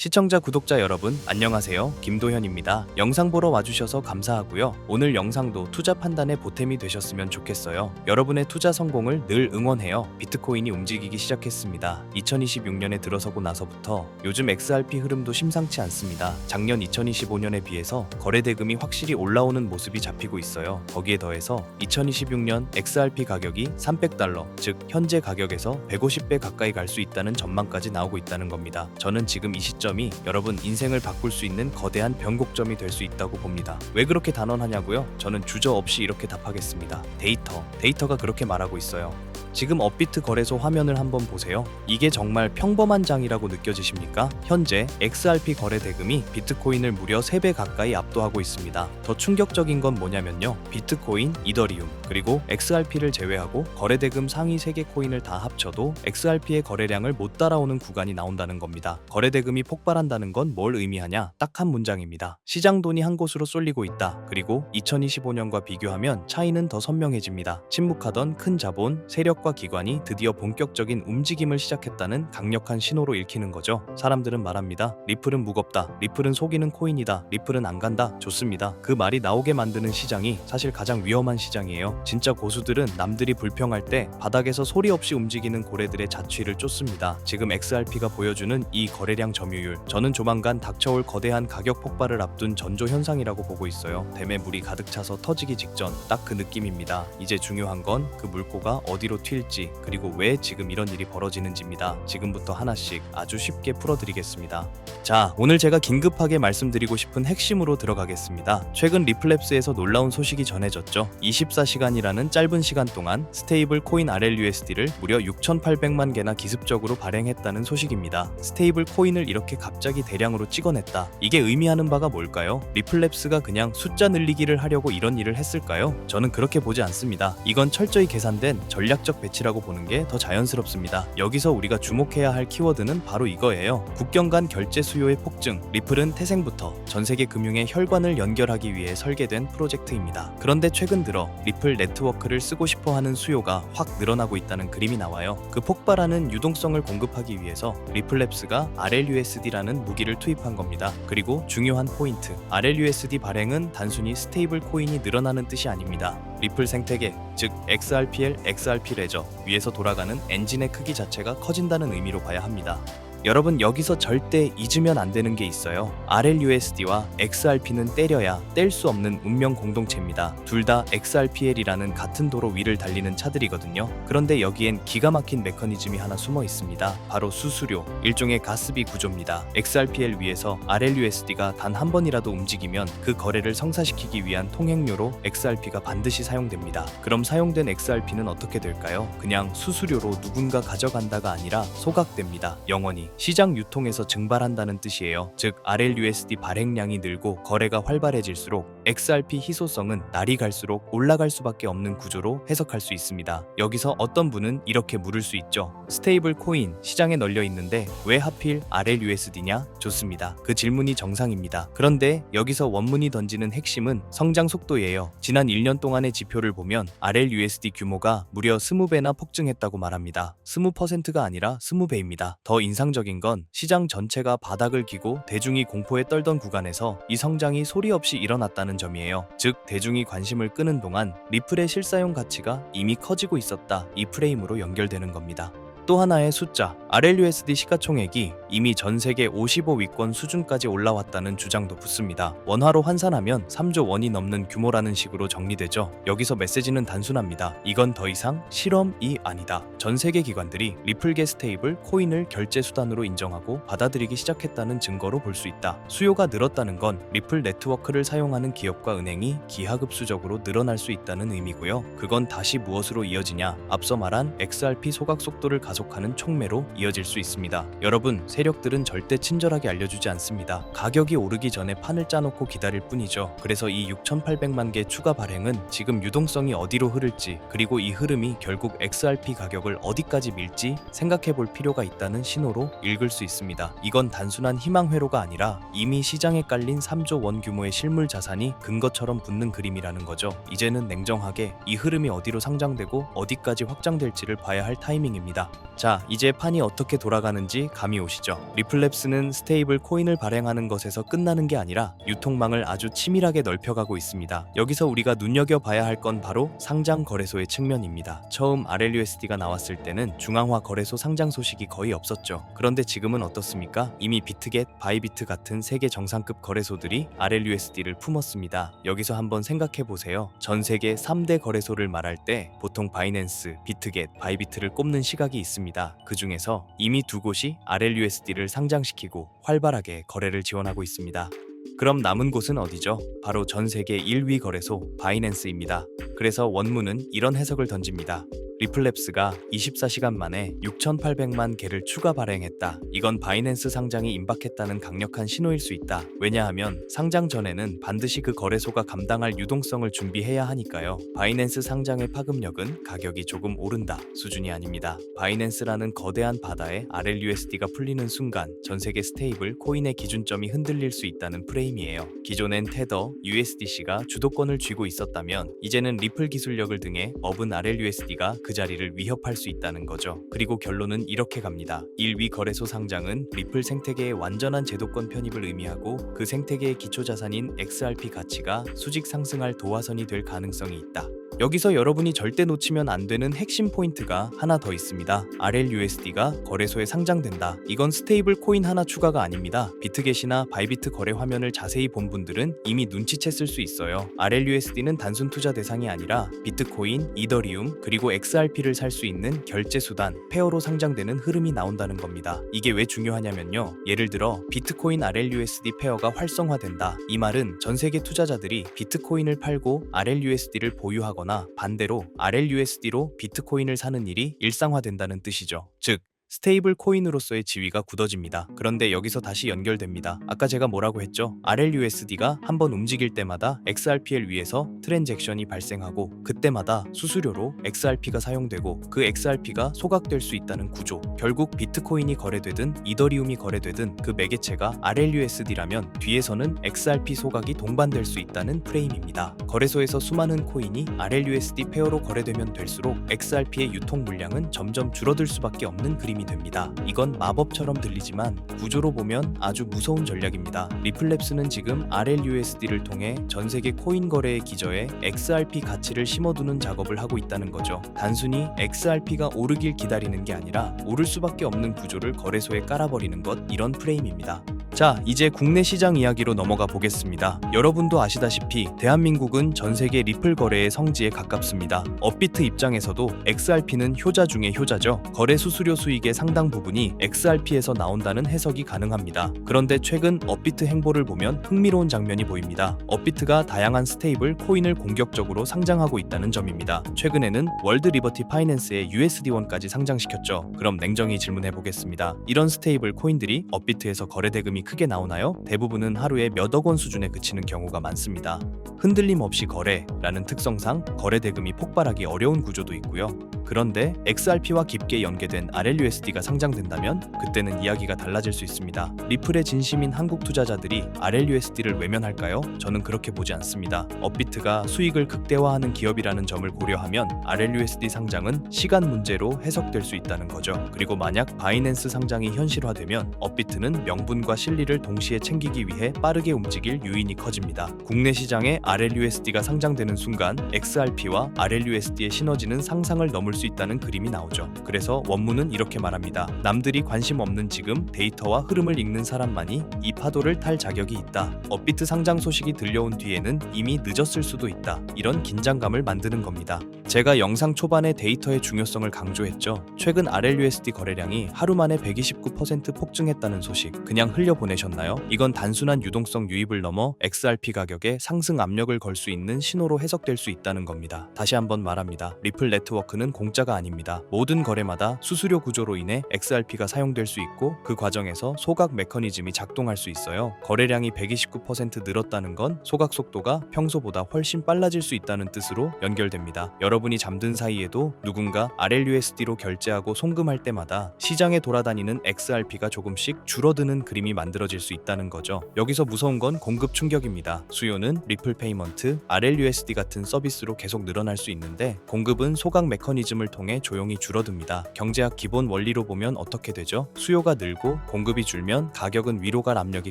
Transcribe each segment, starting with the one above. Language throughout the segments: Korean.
시청자 구독자 여러분 안녕하세요. 김도현입니다. 영상 보러 와주셔서 감사하고요. 오늘 영상도 투자 판단에 보탬이 되셨으면 좋겠어요. 여러분의 투자 성공을 늘 응원해요. 비트코인이 움직이기 시작했습니다. 2026년에 들어서고 나서부터 요즘 XRP 흐름도 심상치 않습니다. 작년 2025년에 비해서 거래 대금이 확실히 올라오는 모습이 잡히고 있어요. 거기에 더해서 2026년 XRP 가격이 300달러 즉 현재 가격에서 150배 가까이 갈 수 있다는 전망까지 나오고 있다는 겁니다. 저는 지금 이 시점 이 여러분 인생을 바꿀 수 있는 거대한 변곡점이 될 수 있다고 봅니다. 왜 그렇게 단언하냐고요? 저는 주저 없이 이렇게 답하겠습니다. 데이터. 데이터가 그렇게 말하고 있어요. 지금 업비트 거래소 화면을 한번 보세요. 이게 정말 평범한 장이라고 느껴지십니까? 현재 XRP 거래 대금이 비트코인을 무려 3배 가까이 압도하고 있습니다. 더 충격적인 건 뭐냐면요. 비트코인, 이더리움, 그리고 XRP를 제외하고 거래 대금 상위 3개 코인을 다 합쳐도 XRP의 거래량을 못 따라오는 구간이 나온다는 겁니다. 거래 대금이 폭발한다는 건 뭘 의미하냐? 딱 한 문장입니다. 시장 돈이 한 곳으로 쏠리고 있다. 그리고 2025년과 비교하면 차이는 더 선명해집니다. 침묵하던 큰 자본, 세력 과 기관이 드디어 본격적인 움직임을 시작했다는 강력한 신호로 읽히는 거죠. 사람들은 말합니다. 리플은 무겁다. 리플은 속이는 코인이다. 리플은 안 간다. 좋습니다. 그 말이 나오게 만드는 시장이 사실 가장 위험한 시장이에요. 진짜 고수들은 남들이 불평할 때 바닥에서 소리 없이 움직이는 고래들의 자취를 쫓습니다. 지금 XRP가 보여주는 이 거래량 점유율, 저는 조만간 닥쳐올 거대한 가격 폭발을 앞둔 전조 현상이라고 보고 있어요. 댐에 물이 가득 차서 터지기 직전 딱 그 느낌입니다. 이제 중요한 건 그 물꼬가 어디로 튈지 그리고 왜 지금 이런 일이 벌어지는지입니다. 지금부터 하나씩 아주 쉽게 풀어드리겠습니다. 자, 오늘 제가 긴급하게 말씀드리고 싶은 핵심으로 들어가겠습니다. 최근 리플랩스에서 놀라운 소식이 전해졌죠. 24시간이라는 짧은 시간 동안 스테이블 코인 RLUSD를 무려 6,800만 개나 기습적으로 발행했다는 소식입니다. 스테이블 코인을 이렇게 갑자기 대량으로 찍어냈다. 이게 의미하는 바가 뭘까요? 리플랩스가 그냥 숫자 늘리기를 하려고 이런 일을 했을까요? 저는 그렇게 보지 않습니다. 이건 철저히 계산된 전략적 배치라고 보는 게 더 자연스럽습니다. 여기서 우리가 주목해야 할 키워드는 바로 이거예요. 국경 간 결제 수요의 폭증. 리플은 태생부터 전 세계 금융의 혈관을 연결하기 위해 설계된 프로젝트입니다. 그런데 최근 들어 리플 네트워크를 쓰고 싶어 하는 수요가 확 늘어나고 있다는 그림이 나와요. 그 폭발하는 유동성을 공급하기 위해서 리플랩스가 RLUSD라는 무기를 투입한 겁니다. 그리고 중요한 포인트. RLUSD 발행은 단순히 스테이블 코인이 늘어나는 뜻이 아닙니다. 리플 생태계, 즉 XRPL, XRP 레저 위에서 돌아가는 엔진의 크기 자체가 커진다는 의미로 봐야 합니다. 여러분 여기서 절대 잊으면 안 되는 게 있어요. RLUSD와 XRP는 때려야 뗄 수 없는 운명 공동체입니다. 둘 다 XRPL이라는 같은 도로 위를 달리는 차들이거든요. 그런데 여기엔 기가 막힌 메커니즘이 하나 숨어 있습니다. 바로 수수료, 일종의 가스비 구조입니다. XRPL 위에서 RLUSD가 단 한 번이라도 움직이면 그 거래를 성사시키기 위한 통행료로 XRP가 반드시 사용됩니다. 그럼 사용된 XRP는 어떻게 될까요? 그냥 수수료로 누군가 가져간다가 아니라 소각됩니다. 영원히 시장 유통에서 증발한다는 뜻이에요. 즉 RLUSD 발행량이 늘고 거래가 활발해질수록 XRP 희소성은 날이 갈수록 올라갈 수밖에 없는 구조로 해석할 수 있습니다. 여기서 어떤 분은 이렇게 물을 수 있죠. 스테이블 코인 시장에 널려 있는데 왜 하필 RLUSD냐? 좋습니다. 그 질문이 정상입니다. 그런데 여기서 원문이 던지는 핵심은 성장 속도예요. 지난 1년 동안의 지표를 보면 RLUSD 규모가 무려 20배나 폭증했다고 말합니다. 20%가 아니라 20배입니다. 더 인상적인 건 시장 전체가 바닥을 기고 대중이 공포에 떨던 구간에서 이 성장이 소리 없이 일어났다는 점이에요. 즉 대중이 관심을 끄는 동안 리플의 실사용 가치가 이미 커지고 있었다. 이 프레임으로 연결되는 겁니다. 또 하나의 숫자, RLUSD 시가총액이 이미 전 세계 55위권 수준까지 올라왔다는 주장도 붙습니다. 원화로 환산하면 3조 원이 넘는 규모라는 식으로 정리되죠. 여기서 메시지는 단순합니다. 이건 더 이상 실험이 아니다. 전 세계 기관들이 리플계 스테이블 코인을 결제 수단으로 인정하고 받아들이기 시작했다는 증거로 볼 수 있다. 수요가 늘었다는 건 리플 네트워크를 사용하는 기업과 은행이 기하급수적으로 늘어날 수 있다는 의미고요. 그건 다시 무엇으로 이어지냐? 앞서 말한 XRP 소각 속도를 가속 하는 촉매로 이어질 수 있습니다. 여러분, 세력들은 절대 친절하게 알려주지 않습니다. 가격이 오르기 전에 판을 짜놓고 기다릴 뿐이죠. 그래서 이 6,800만 개 추가 발행은 지금 유동성이 어디로 흐를지 그리고 이 흐름이 결국 XRP 가격을 어디까지 밀지 생각해 볼 필요가 있다는 신호로 읽을 수 있습니다. 이건 단순한 희망 회로가 아니라 이미 시장에 깔린 3조 원 규모의 실물 자산이 근거처럼 붙는 그림이라는 거죠. 이제는 냉정하게 이 흐름이 어디로 상장되고 어디까지 확장될지를 봐야 할 타이밍입니다. 자, 이제 판이 어떻게 돌아가는지 감이 오시죠? 리플랩스는 스테이블 코인을 발행하는 것에서 끝나는 게 아니라 유통망을 아주 치밀하게 넓혀가고 있습니다. 여기서 우리가 눈여겨봐야 할 건 바로 상장 거래소의 측면입니다. 처음 RLUSD가 나왔을 때는 중앙화 거래소 상장 소식이 거의 없었죠. 그런데 지금은 어떻습니까? 이미 비트겟, 바이비트 같은 세계 정상급 거래소들이 RLUSD를 품었습니다. 여기서 한번 생각해 보세요. 전 세계 3대 거래소를 말할 때 보통 바이낸스, 비트겟, 바이비트를 꼽는 시각이 있습니다. 그 중에서 이미 두 곳이 RLUSD를 상장시키고 활발하게 거래를 지원하고 있습니다. 그럼 남은 곳은 어디죠? 바로 전 세계 1위 거래소 바이낸스입니다. 그래서 원문은 이런 해석을 던집니다. 리플랩스가 24시간 만에 6,800만 개를 추가 발행했다. 이건 바이낸스 상장이 임박했다는 강력한 신호일 수 있다. 왜냐하면 상장 전에는 반드시 그 거래소가 감당할 유동성을 준비해야 하니까요. 바이낸스 상장의 파급력은 가격이 조금 오른다 수준이 아닙니다. 바이낸스라는 거대한 바다에 RLUSD가 풀리는 순간 전 세계 스테이블 코인의 기준점이 흔들릴 수 있다는 프레임이에요. 기존엔 테더, USDC가 주도권을 쥐고 있었다면 이제는 리플 기술력을 등에 업은 RLUSD가 그 자리를 위협할 수 있다는 거죠. 그리고 결론은 이렇게 갑니다. 1위 거래소 상장은 리플 생태계의 완전한 제도권 편입을 의미하고 그 생태계의 기초 자산인 XRP 가치가 수직 상승할 도화선이 될 가능성이 있다. 여기서 여러분이 절대 놓치면 안 되는 핵심 포인트가 하나 더 있습니다. RLUSD가 거래소에 상장된다. 이건 스테이블 코인 하나 추가가 아닙니다. 비트겟이나 바이비트 거래 화면을 자세히 본 분들은 이미 눈치챘을 수 있어요. RLUSD는 단순 투자 대상이 아니라 비트코인, 이더리움, 그리고 XRP를 살 수 있는 결제 수단, 페어로 상장되는 흐름이 나온다는 겁니다. 이게 왜 중요하냐면요. 예를 들어 비트코인 RLUSD 페어가 활성화된다. 이 말은 전 세계 투자자들이 비트코인을 팔고 RLUSD를 보유하거나 반대로 RLUSD로 비트코인을 사는 일이 일상화된다는 뜻이죠. 즉 스테이블 코인으로서의 지위가 굳어집니다. 그런데 여기서 다시 연결됩니다. 아까 제가 뭐라고 했죠? RLUSD가 한번 움직일 때마다 XRP를 위해서 트랜잭션이 발생하고 그때마다 수수료로 XRP가 사용되고 그 XRP가 소각될 수 있다는 구조. 결국 비트코인이 거래되든 이더리움이 거래되든 그 매개체가 RLUSD라면 뒤에서는 XRP 소각이 동반될 수 있다는 프레임입니다. 거래소에서 수많은 코인이 RLUSD 페어로 거래되면 될수록 XRP의 유통 물량은 점점 줄어들 수밖에 없는 그림 이 됩니다. 이건 마법처럼 들리지만 구조로 보면 아주 무서운 전략입니다. 리플랩스는 지금 RLUSD를 통해 전 세계 코인 거래의 기저에 XRP 가치를 심어두는 작업을 하고 있다는 거죠. 단순히 XRP가 오르길 기다리는 게 아니라 오를 수밖에 없는 구조를 거래소에 깔아버리는 것 이런 프레임입니다. 자, 이제 국내 시장 이야기로 넘어가 보겠습니다. 여러분도 아시다시피 대한민국은 전 세계 리플 거래의 성지에 가깝습니다. 업비트 입장에서도 XRP는 효자 중의 효자죠. 거래 수수료 수익의 상당 부분이 XRP에서 나온다는 해석이 가능합니다. 그런데 최근 업비트 행보를 보면 흥미로운 장면이 보입니다. 업비트가 다양한 스테이블 코인을 공격적으로 상장하고 있다는 점입니다. 최근에는 월드 리버티 파이낸스의 USD1까지 상장시켰죠. 그럼 냉정히 질문해 보겠습니다. 이런 스테이블 코인들이 업비트에서 거래 대금이 크게 나오나요? 대부분은 하루에 몇억 원 수준에 그치는 경우가 많습니다. 흔들림 없이 거래라는 특성상 거래 대금이 폭발하기 어려운 구조도 있고요. 그런데 XRP와 깊게 연계된 RLUSD가 상장된다면 그때는 이야기가 달라질 수 있습니다. 리플의 진심인 한국 투자자들이 RLUSD를 외면할까요? 저는 그렇게 보지 않습니다. 업비트가 수익을 극대화하는 기업이라는 점을 고려하면 RLUSD 상장은 시간 문제로 해석될 수 있다는 거죠. 그리고 만약 바이낸스 상장이 현실화되면 업비트는 명분과 실 리를 동시에 챙기기 위해 빠르게 움직일 요인이 커집니다. 국내 시장에 RLUSD가 상장되는 순간 XRP와 RLUSD의 시너지는 상상을 넘을 수 있다는 그림이 나오죠. 그래서 원문은 이렇게 말합니다. 남들이 관심 없는 지금 데이터와 흐름을 읽는 사람만이 이 파도를 탈 자격이 있다. 업비트 상장 소식이 들려온 뒤에는 이미 늦었을 수도 있다. 이런 긴장감을 만드는 겁니다. 제가 영상 초반에 데이터의 중요성을 강조했죠. 최근 RLUSD 거래량이 하루 만에 129% 폭증했다는 소식 그냥 흘려 보내셨나요? 이건 단순한 유동성 유입을 넘어 XRP 가격에 상승 압력을 걸 수 있는 신호로 해석될 수 있다는 겁니다. 다시 한번 말합니다. 리플 네트워크는 공짜가 아닙니다. 모든 거래마다 수수료 구조로 인해 XRP가 사용될 수 있고 그 과정에서 소각 메커니즘이 작동할 수 있어요. 거래량이 129% 늘었다는 건 소각 속도가 평소보다 훨씬 빨라질 수 있다는 뜻으로 연결됩니다. 여러분이 잠든 사이에도 누군가 RLUSD로 결제하고 송금할 때마다 시장에 돌아다니는 XRP가 조금씩 줄어드는 그림이 만들 만들어질 수 있다는 거죠. 여기서 무서운 건 공급 충격입니다. 수요는 리플 페이먼트, RLUSD 같은 서비스로 계속 늘어날 수 있는데 공급은 소각 메커니즘을 통해 조용히 줄어듭니다. 경제학 기본 원리로 보면 어떻게 되죠? 수요가 늘고 공급이 줄면 가격은 위로 갈 압력이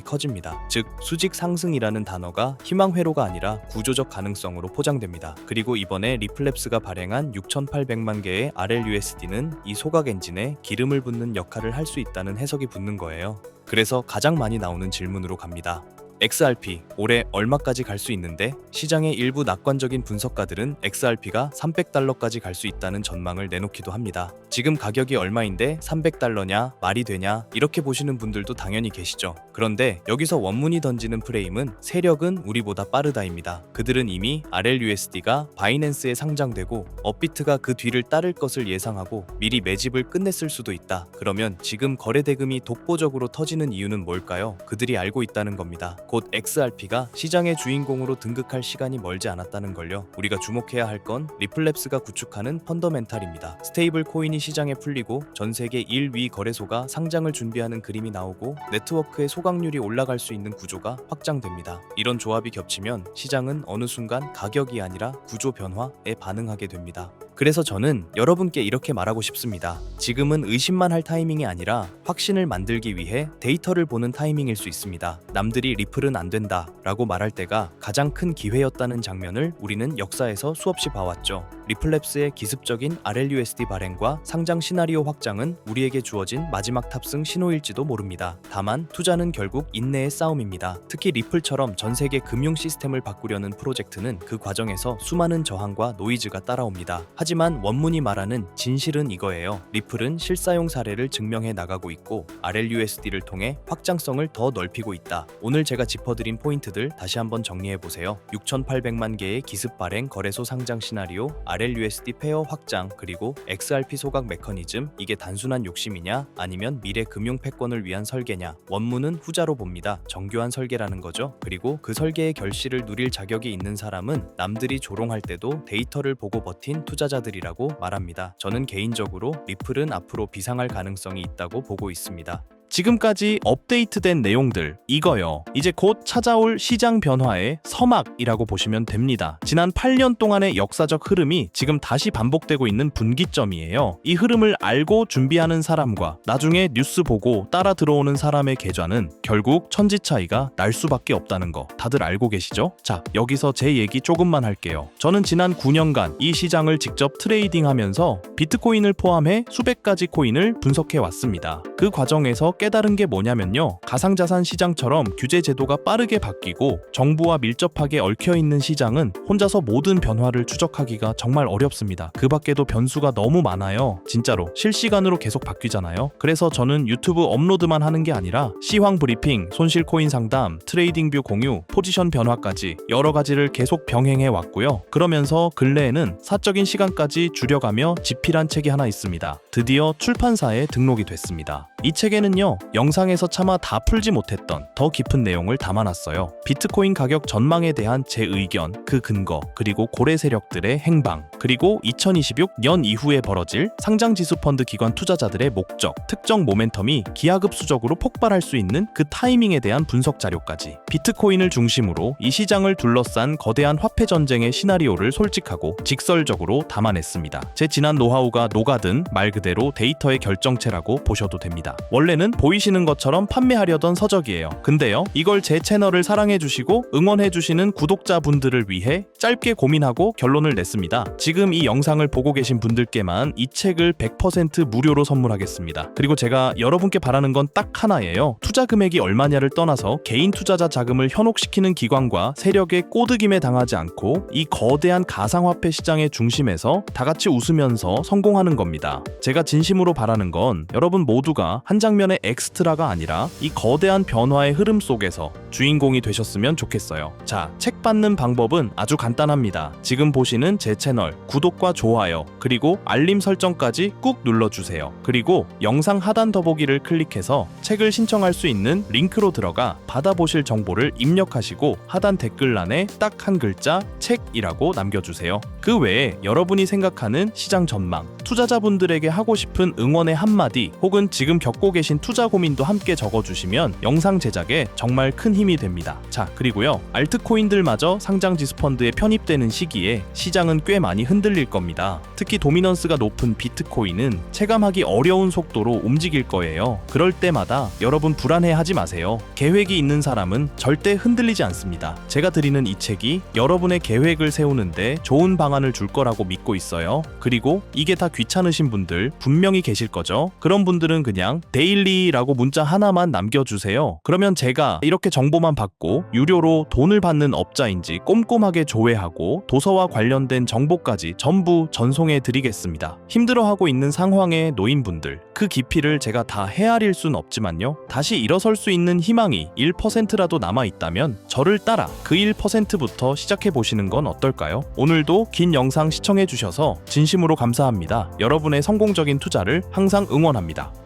커집니다. 즉 수직 상승이라는 단어가 희망 회로가 아니라 구조적 가능성으로 포장됩니다. 그리고 이번에 리플랩스가 발행한 6,800만 개의 RLUSD는 이 소각 엔진에 기름을 붓는 역할을 할 수 있다는 해석이 붙는 거예요. 그래서 가장 많이 나오는 질문으로 갑니다. XRP 올해 얼마까지 갈 수 있는데 시장의 일부 낙관적인 분석가들은 XRP가 300달러까지 갈 수 있다는 전망을 내놓기도 합니다. 지금 가격이 얼마인데 300달러냐 말이 되냐 이렇게 보시는 분들도 당연히 계시죠. 그런데 여기서 원문이 던지는 프레임은 세력은 우리보다 빠르다입니다. 그들은 이미 RLUSD가 바이낸스에 상장되고 업비트가 그 뒤를 따를 것을 예상하고 미리 매집을 끝냈을 수도 있다. 그러면 지금 거래 대금이 독보적으로 터지는 이유는 뭘까요? 그들이 알고 있다는 겁니다. 곧 XRP가 시장의 주인공으로 등극할 시간이 멀지 않았다는 걸요. 우리가 주목해야 할 건 리플랩스가 구축하는 펀더멘탈입니다. 스테이블 코인이 시장에 풀리고 전 세계 1위 거래소가 상장을 준비하는 그림이 나오고 네트워크의 소각률이 올라갈 수 있는 구조가 확장됩니다. 이런 조합이 겹치면 시장은 어느 순간 가격이 아니라 구조 변화에 반응하게 됩니다. 그래서 저는 여러분께 이렇게 말하고 싶습니다. 지금은 의심만 할 타이밍이 아니라 확신을 만들기 위해 데이터를 보는 타이밍일 수 있습니다. 남들이 리플은 안 된다 라고 말할 때가 가장 큰 기회였다는 장면을 우리는 역사에서 수없이 봐왔죠. 리플랩스의 기습적인 RLUSD 발행과 상장 시나리오 확장은 우리에게 주어진 마지막 탑승 신호일지도 모릅니다. 다만 투자는 결국 인내의 싸움입니다. 특히 리플처럼 전 세계 금융 시스템을 바꾸려는 프로젝트는 그 과정에서 수많은 저항과 노이즈가 따라옵니다. 하지만 원문이 말하는 진실은 이거예요. 리플은 실사용 사례를 증명해 나가고 있고 RLUSD를 통해 확장성을 더 넓히고 있다. 오늘 제가 짚어드린 포인트들 다시 한번 정리해 보세요. 6,800만 개의 기습 발행 거래소 상장 시나리오, RLUSD 페어 확장, 그리고 XRP 소각 메커니즘 이게 단순한 욕심이냐 아니면 미래 금융 패권을 위한 설계냐 원문은 후자로 봅니다. 정교한 설계라는 거죠. 그리고 그 설계의 결실을 누릴 자격이 있는 사람은 남들이 조롱할 때도 데이터를 보고 버틴 투자 자들이라고 말합니다. 저는 개인적으로 리플은 앞으로 비상할 가능성이 있다고 보고 있습니다. 지금까지 업데이트된 내용들 이거요. 이제 곧 찾아올 시장 변화의 서막이라고 보시면 됩니다. 지난 8년 동안의 역사적 흐름이 지금 다시 반복되고 있는 분기점이에요. 이 흐름을 알고 준비하는 사람과 나중에 뉴스 보고 따라 들어오는 사람의 계좌는 결국 천지 차이가 날 수밖에 없다는 거 다들 알고 계시죠? 자, 여기서 제 얘기 조금만 할게요. 저는 지난 9년간 이 시장을 직접 트레이딩하면서 비트코인을 포함해 수백 가지 코인을 분석해 왔습니다. 그 과정에서 깨달은 게 뭐냐면요. 가상자산 시장처럼 규제 제도가 빠르게 바뀌고 정부와 밀접하게 얽혀 있는 시장은 혼자서 모든 변화를 추적하기가 정말 어렵습니다. 그 밖에도 변수가 너무 많아요. 진짜로 실시간으로 계속 바뀌잖아요. 그래서 저는 유튜브 업로드만 하는 게 아니라 시황 브리핑, 손실 코인 상담, 트레이딩 뷰 공유, 포지션 변화까지 여러 가지를 계속 병행해 왔고요. 그러면서 근래에는 사적인 시간까지 줄여가며 집필한 책이 하나 있습니다. 드디어 출판사에 등록이 됐습니다. 이 책에는요, 영상에서 차마 다 풀지 못했던 더 깊은 내용을 담아놨어요. 비트코인 가격 전망에 대한 제 의견, 그 근거, 그리고 고래 세력들의 행방, 그리고 2026년 이후에 벌어질 상장 지수 펀드 기관 투자자들의 목적, 특정 모멘텀이 기하급수적으로 폭발할 수 있는 그 타이밍에 대한 분석 자료까지 비트코인을 중심으로 이 시장을 둘러싼 거대한 화폐 전쟁의 시나리오를 솔직하고 직설적으로 담아냈습니다. 제 지난 노하우가 녹아든 말 그대로 데이터의 결정체라고 보셔도 됩니다. 원래는 보이시는 것처럼 판매하려던 서적이에요. 근데요, 이걸 제 채널을 사랑해주시고 응원해주시는 구독자분들을 위해 짧게 고민하고 결론을 냈습니다. 지금 이 영상을 보고 계신 분들께만 이 책을 100% 무료로 선물하겠습니다. 그리고 제가 여러분께 바라는 건 딱 하나예요. 투자 금액이 얼마냐를 떠나서 개인 투자자 자금을 현혹시키는 기관과 세력의 꼬드김에 당하지 않고 이 거대한 가상화폐 시장의 중심에서 다 같이 웃으면서 성공하는 겁니다. 제가 진심으로 바라는 건 여러분 모두가 한 장면의 엑스트라가 아니라 이 거대한 변화의 흐름 속에서 주인공이 되셨으면 좋겠어요. 자, 책 받는 방법은 아주 간단합니다. 지금 보시는 제 채널 구독과 좋아요 그리고 알림 설정까지 꾹 눌러주세요. 그리고 영상 하단 더보기를 클릭해서 책을 신청할 수 있는 링크로 들어가 받아보실 정보를 입력하시고 하단 댓글란에 딱 한 글자 책이라고 남겨주세요. 그 외에 여러분이 생각하는 시장 전망, 투자자분들에게 하고 싶은 응원의 한마디 혹은 지금 겪고 계신 투자 고민도 함께 적어주시면 영상 제작에 정말 큰 힘이 됩니다. 자, 그리고요. 알트코인들마저 상장 지수 펀드에 편입되는 시기에 시장은 꽤 많이 흔들릴 겁니다. 특히 도미넌스가 높은 비트코인은 체감하기 어려운 속도로 움직일 거예요. 그럴 때마다 여러분 불안해하지 마세요. 계획이 있는 사람은 절대 흔들리지 않습니다. 제가 드리는 이 책이 여러분의 계획을 세우는데 좋은 방안을 줄 거라고 믿고 있어요. 그리고 이게 다 귀찮으신 분들 분명히 계실 거죠. 그런 분들은 그냥 데일리라고 문자 하나만 남겨주세요. 그러면 제가 이렇게 정보 만 받고 유료로 돈을 받는 업자인지 꼼꼼하게 조회하고 도서와 관련된 정보까지 전부 전송해 드리겠습니다. 힘들어하고 있는 상황에 놓인 분들 그 깊이를 제가 다 헤아릴 순 없지만요. 다시 일어설 수 있는 희망이 1%라도 남아 있다면 저를 따라 그 1%부터 시작해 보시는 건 어떨까요? 오늘도 긴 영상 시청해 주셔서 진심으로 감사합니다. 여러분의 성공적인 투자를 항상 응원합니다.